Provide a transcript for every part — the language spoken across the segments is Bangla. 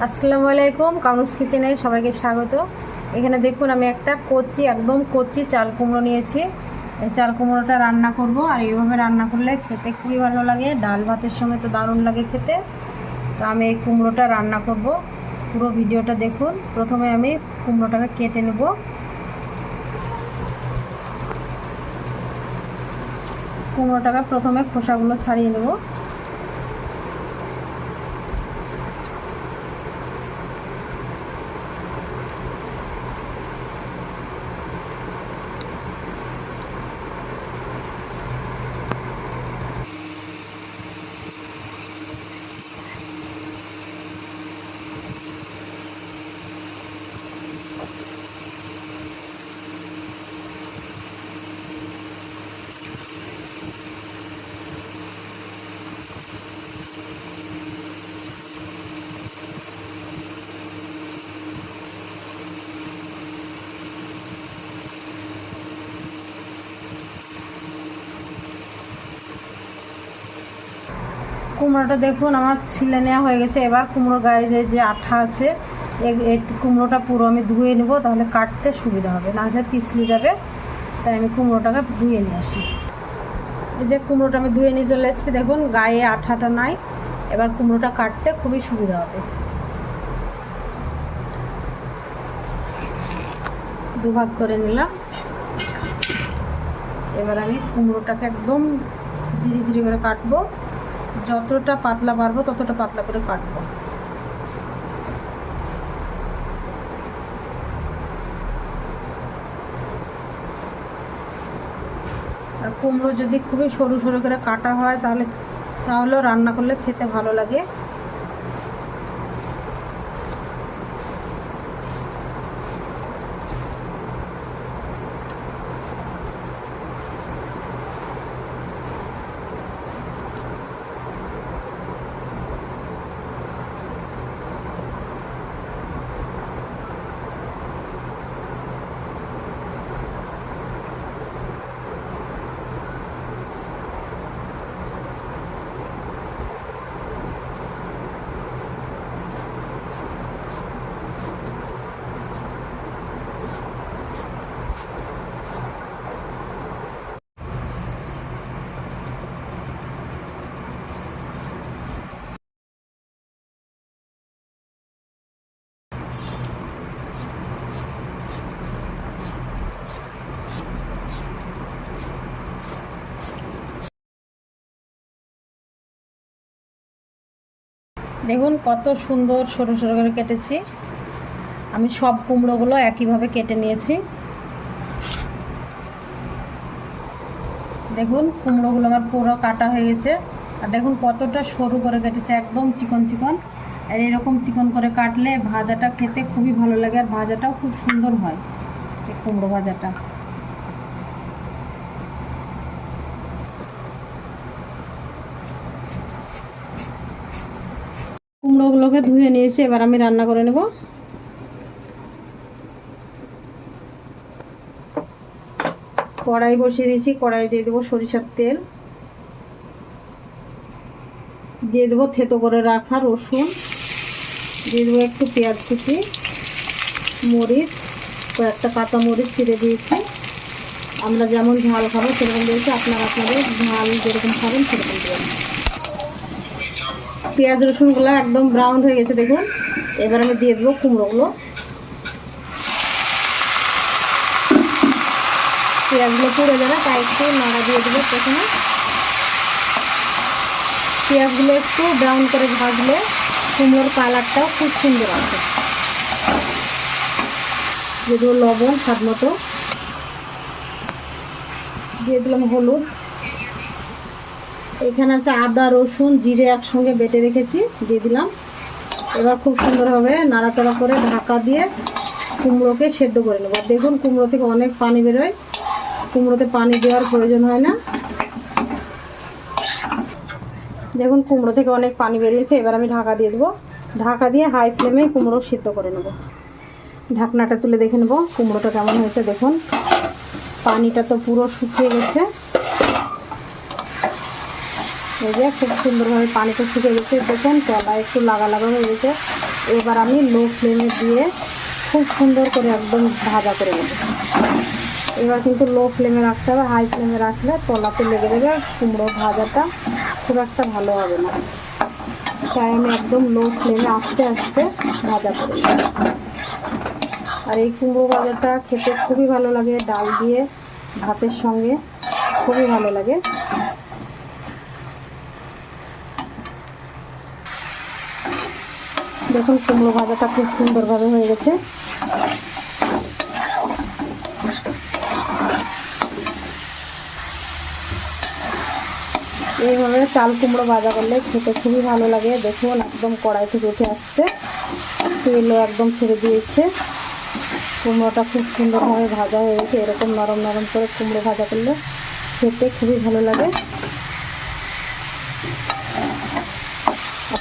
আসসালামু আলাইকুম কানুস কিচেনে সবাইকে স্বাগত। এখানে দেখুন, আমি একটা কচি, একদম কচি চাল কুমড়ো নিয়েছি। চাল কুমড়োটা রান্না করব, আর এইভাবে রান্না করলে খেতে খুবই ভালো লাগে। ডাল ভাতের সঙ্গে তো দারুণ লাগে খেতে। তো আমি এই কুমড়োটা রান্না করব। পুরো ভিডিওটা দেখুন। প্রথমে আমি কুমড়োটাকে কেটে নেব। কুমড়োটাকে প্রথমে খোসাগুলো ছাড়িয়ে নেব। কুমড়োটা দেখুন, আমার ছিলে নেওয়া হয়ে গেছে। এবার কুমড়োর গায়ে যে যে আঠা আছে কুমড়োটা পুরো আমি ধুয়ে নেব, তাহলে কাটতে সুবিধা হবে। নাহলে পিছলে যাবে, তাই আমি কুমড়োটাকে ধুয়ে নিয়ে আসি। এই যে কুমড়োটা আমি ধুয়ে নিয়ে চলে এসেছি, দেখুন, গায়ে আঠাটা নাই। এবার কুমড়োটা কাটতে খুবই সুবিধা হবে। দুভাগ করে নিলাম। এবার আমি কুমড়োটাকে একদম ঝিরি ঝিরি করে কাটবো। যতটা পাতলা পারব ততটা পাতলা করে কাটবো। আর কুমড়ো যদি খুবই সরু সরু করে কাটা হয়, তাহলে, তাহলেও রান্না করলে খেতে ভালো লাগে। দেখুন, কত সুন্দর সরু সরু করে কেটেছি। আমি সব কুমড়োগুলো একইভাবে কেটে নিয়েছি। দেখুন, কুমড়োগুলো আমার পুরো কাটা হয়ে গেছে। আর দেখুন, কতটা সরু করে কেটেছে, একদম চিকন চিকন। আর এরকম চিকন করে কাটলে ভাজাটা খেতে খুবই ভালো লাগে, আর ভাজাটাও খুব সুন্দর হয়, এই কুমড়ো ভাজাটা। কুমড়োগুলোকে ধুয়ে নিয়েছি, এবার আমি রান্না করে নেব। কড়াই বসিয়ে দিয়েছি, কড়াই দিয়ে দেবো সরিষার তেল। দিয়ে দেবো থেতো করে রাখা রসুন। দিয়ে দেবো একটু পেঁয়াজ কুচি, মরিচ, কয়েকটা কাঁচা মরিচ ছিঁড়ে দিয়েছি। আমরা যেমন ঝাল খাব সেরকম দিয়েছি, আপনারা আপনাদের ঝাল যেরকম খাবেন সেরকম দেবেন। পেঁয়াজ রসুনগুলো একদম ব্রাউন হয়ে গেছে দেখুন। এবার আমি দিয়ে দেবো কুমড়োগুলো। পেঁয়াজগুলো পুড়ে যাবে, তাই একটু নাড়া দিয়ে দেবো প্রথমে। পেঁয়াজগুলো একটু ব্রাউন করে ভাজলে কুমড়োর কালারটাও খুব সুন্দর দিয়ে দেবো লবণ স্বাদ মতো। দিয়ে দিলাম হলুদ। এখানে আছে আদা, রসুন, জিরে একসঙ্গে বেটে রেখেছি, দিয়ে দিলাম। এবার খুব সুন্দরভাবে নাড়াচাড়া করে ঢাকা দিয়ে কুমড়োকে সেদ্ধ করে নেব। আর দেখুন কুমড়ো থেকে অনেক পানি বেরোয়। কুমড়োতে পানি দেওয়ার প্রয়োজন হয় না। দেখুন কুমড়ো থেকে অনেক পানি বেরিয়েছে, এবার আমি ঢাকা দিয়ে দেবো। ঢাকা দিয়ে হাই ফ্লেমে কুমড়ো সিদ্ধ করে নেব। ঢাকনাটা তুলে দেখে নেব কুমড়োটা কেমন হয়েছে। দেখুন, পানিটা তো পুরো শুকিয়ে গেছে। এই যে খুব সুন্দরভাবে পানিটা শুকিয়ে গেছে। দেখুন তলা একটু লাগা লাগা হয়ে গেছে। এবার আমি লো ফ্লেমে দিয়ে খুব সুন্দর করে একদম ভাজা করে নেব। এবার কিন্তু লো ফ্লেমে রাখতে হবে, হাই ফ্লেমে রাখলে তলাতে লেগে দেবে কুমড়ো ভাজাটা খুব একটা ভালো হবে না। তাই আমি একদম লো ফ্লেমে আস্তে আস্তে ভাজা করে আর এই কুমড়ো ভাজাটা খেতে খুবই ভালো লাগে, ডাল দিয়ে ভাতের সঙ্গে খুবই ভালো লাগে। দেখুন কুমড়ো ভাজাটা খুব সুন্দরভাবে হয়ে গেছে। এইভাবে চাল কুমড়ো ভাজা করলে খেতে খুবই ভালো লাগে। দেখুন একদম কড়াই থেকে উঠে আসছে। তেলও একদম ছেড়ে দিয়েছে। কুমড়োটা খুব সুন্দরভাবে ভাজা হয়ে গেছে। এরকম নরম নরম করে কুমড়ো ভাজা করলে খেতে খুবই ভালো লাগে।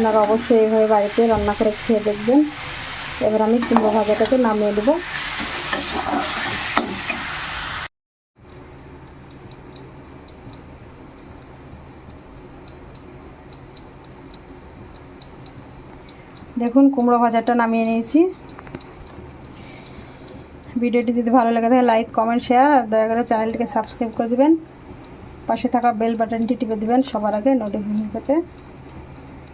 আপনারা অবশ্যই এইভাবে বাড়িতে রান্না করে খেয়ে দেখবেন। এবার আমি কুমড়ো ভাজাটাকে নামিয়ে দেবো। দেখুন, কুমড়ো ভাজাটা নামিয়ে নিয়েছি। ভিডিওটি যদি ভালো লাগে থাকে লাইক, কমেন্ট, শেয়ার, আর দয়া করে চ্যানেলটিকে সাবস্ক্রাইব করে দেবেন। পাশে থাকা বেল বাটনটি টিপে দেবেন সবার আগে নোটিফিকেশন পেতে।